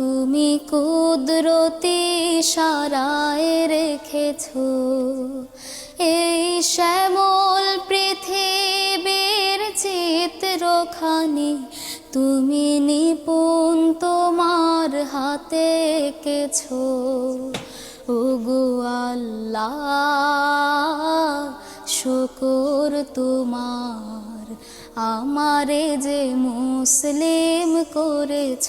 তুমি কুদরতি সারায় রেখেছ। এই শ্যামল পৃথিবীর চিত্রখানি তুমি নিপুণ তোমার হাতে এঁকেছ। ওগো আল্লাহ, শুকর তোমার, আমারে যে মুসলিম করেছ।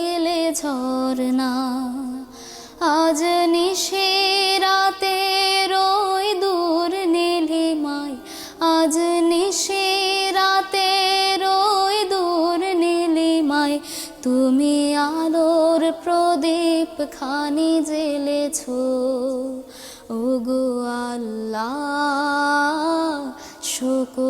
দিলে ঝর্ণা। আজ নিশিরাতে রই দূর নীলিমায়, আজ নিশিরাতে রই দূর নীলিমায়, তুমি আলোর প্রদীপ খানি জেলেছ ওগো আল্লাহ শুকর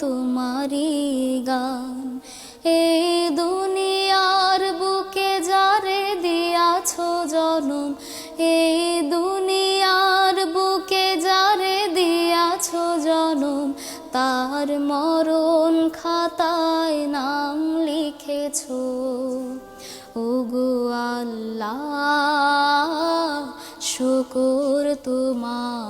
তোমারই গান। এই দুনিয়ার বুকে যারে দিয়াছ জনম এই দুনিয়ার বুকে যারে দিয়াছ জনম, তার মরণ খাতায় নাম লিখেছ। ওগো আল্লাহ, শুকর তোমার